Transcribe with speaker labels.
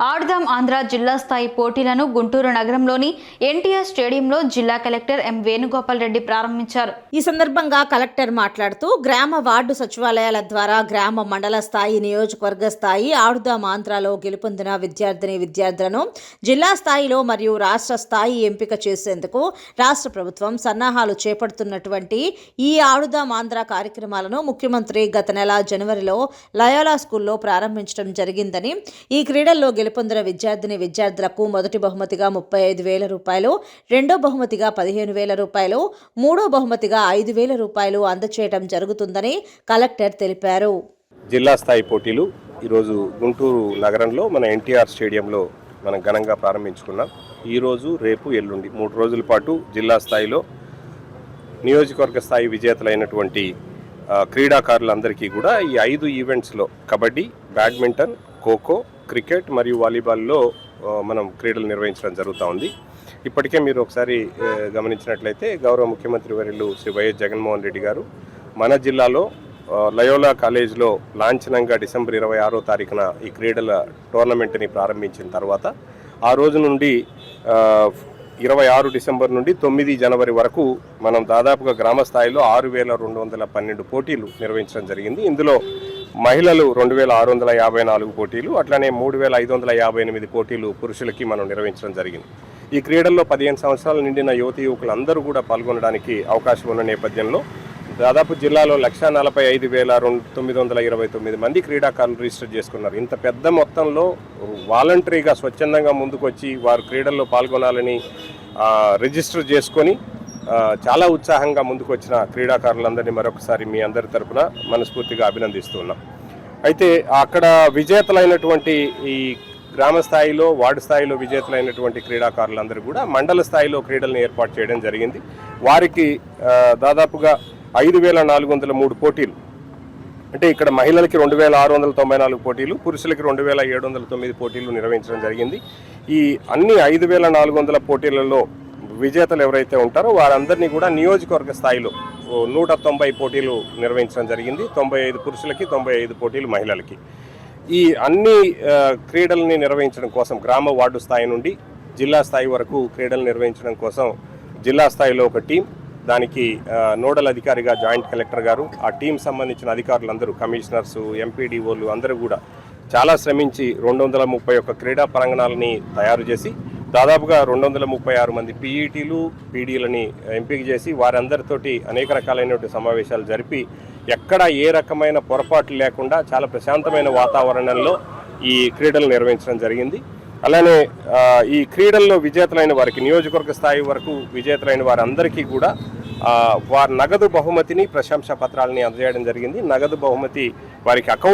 Speaker 1: ఆడుదాం ఆంధ్ర జిల్లా స్థాయి పోటీలను గుంటూరు నగరంలోని ఎన్టీఆర్ స్టేడియంలో జిల్లా కలెక్టర్ ఎం వేణుగోపాల్ రెడ్డి ప్రారంభించారు.
Speaker 2: ఈ సందర్భంగా కలెక్టర్ మాట్లాడుతూ గ్రామ వార్డు సచివాలయాల ద్వారా గ్రామ మండల స్థాయి నియోజకవర్గ స్థాయి ఆడుదాం ఆంధ్రాలో గెలుపొందిన విద్యార్థిని విద్యార్థులను జిల్లా స్థాయిలో మరియు రాష్ట్ర స్థాయి ఎంపిక చేసేందుకు రాష్ట్ర ప్రభుత్వం సన్నాహాలు చేపడుతున్నటువంటి ఈ ఆడుదాం ఆంధ్ర కార్యక్రమాలను ముఖ్యమంత్రి గత నెల జనవరిలో లయోలా స్కూల్లో ప్రారంభించడం జరిగిందని ఈ క్రీడల్లో గెలుపొందిన విద్యార్థిని విద్యార్థులకు మొదటి బహుమతిగా ముప్పై ఐదు వేల రూపాయలు రెండో బహుమతిగా పదిహేను వేల రూపాయలు మూడో బహుమతిగా ఐదు వేల రూపాయలు అందచేయడం జరుగుతుందని కలెక్టర్ తెలిపారు.
Speaker 3: జిల్లా స్థాయి పోటీలు ఈరోజు గుంటూరు నగరంలో మన ఎన్టీఆర్ స్టేడియంలో మనం ఘనంగా ప్రారంభించుకున్నాం. ఈరోజు రేపు ఎల్లుండి మూడు రోజుల పాటు జిల్లా స్థాయిలో నియోజకవర్గ స్థాయి విజేతలైనటువంటి క్రీడాకారులందరికీ కూడా ఈ ఐదు ఈవెంట్స్లో కబడ్డీ బ్యాడ్మింటన్ ఖోఖో క్రికెట్ మరియు వాలీబాల్లో మనం క్రీడలు నిర్వహించడం జరుగుతూ ఉంది. ఇప్పటికే మీరు ఒకసారి గమనించినట్లయితే గౌరవ ముఖ్యమంత్రి వర్యులు శ్రీ వైఎస్ జగన్మోహన్ రెడ్డి గారు మన జిల్లాలో లయోలా కాలేజ్లో లాంఛనంగా డిసెంబర్ ఇరవై ఆరో తారీఖున ఈ క్రీడల టోర్నమెంట్ని ప్రారంభించిన తర్వాత ఆ రోజు నుండి ఇరవై ఆరు డిసెంబర్ నుండి తొమ్మిది జనవరి వరకు మనం దాదాపుగా గ్రామ స్థాయిలో ఆరు వేల రెండు వందల పన్నెండు పోటీలు నిర్వహించడం జరిగింది. ఇందులో మహిళలు రెండు వేల ఆరు వందల యాభై నాలుగు పోటీలు అట్లనే మూడు వేల ఐదు వందల యాభై ఎనిమిది పోటీలు పురుషులకి మనం నిర్వహించడం జరిగింది. ఈ క్రీడల్లో పదిహేను సంవత్సరాలు నిండిన యువతి యువకులందరూ కూడా పాల్గొనడానికి అవకాశం ఉన్న నేపథ్యంలో దాదాపు జిల్లాలో లక్ష నలభై ఐదు వేల రెండు తొమ్మిది వందల ఇరవై తొమ్మిది మంది క్రీడాకారులు రిజిస్టర్ చేసుకున్నారు. ఇంత పెద్ద మొత్తంలో వాలంటరీగా స్వచ్ఛందంగా ముందుకొచ్చి వారు క్రీడల్లో పాల్గొనాలని రిజిస్టర్ చేసుకొని చాలా ఉత్సాహంగా ముందుకు వచ్చిన క్రీడాకారులందరినీ మరొకసారి మీ అందరి తరఫున మనస్ఫూర్తిగా అభినందిస్తున్నాం. అయితే అక్కడ విజేతలైనటువంటి ఈ గ్రామ స్థాయిలో వార్డు స్థాయిలో విజేతలైనటువంటి క్రీడాకారులందరూ కూడా మండల స్థాయిలో క్రీడలను ఏర్పాటు చేయడం జరిగింది. వారికి దాదాపుగా ఐదు వేల నాలుగు వందల మూడు పోటీలు అంటే ఇక్కడ మహిళలకి రెండు వేల ఆరు వందల తొంభై నాలుగు పోటీలు పురుషులకి రెండు వేల ఏడు వందల తొమ్మిది పోటీలు నిర్వహించడం జరిగింది. ఈ అన్ని ఐదు వేల నాలుగు వందల పోటీలలో విజేతలు ఎవరైతే ఉంటారో వారందరినీ కూడా నియోజకవర్గ స్థాయిలో నూట తొంభై పోటీలు నిర్వహించడం జరిగింది. తొంభై ఐదు పురుషులకి తొంభై ఐదు పోటీలు మహిళలకి. ఈ అన్ని క్రీడలని క్రీడల్ని నిర్వహించడం కోసం గ్రామ వార్డు స్థాయి నుండి జిల్లా స్థాయి వరకు క్రీడలు నిర్వహించడం కోసం జిల్లా స్థాయిలో ఒక టీం దానికి నోడల్ అధికారిగా జాయింట్ కలెక్టర్ గారు ఆ టీం సంబంధించిన అధికారులందరూ కమిషనర్స్ ఎంపీడీఓలు అందరూ కూడా చాలా శ్రమించి రెండు వందల ముప్పై ఒక్క క్రీడా ప్రాంగణాలని తయారు చేసి దాదాపుగా రెండు వందల ముప్పై ఆరు మంది పీఈటీలు పీడీలని ఎంపిక చేసి వారందరితోటి అనేక రకాలైనటువంటి సమావేశాలు జరిపి ఎక్కడ ఏ రకమైన పొరపాట్లు లేకుండా చాలా ప్రశాంతమైన వాతావరణంలో ఈ క్రీడలు నిర్వహించడం జరిగింది. అలానే ఈ క్రీడల్లో విజేతలైన వారికి నియోజకవర్గ స్థాయి వరకు విజేతలైన వారందరికీ కూడా వారి నగదు బహుమతిని ప్రశంసా పత్రాలని అందజేయడం జరిగింది. నగదు బహుమతి వారికి అకౌంట్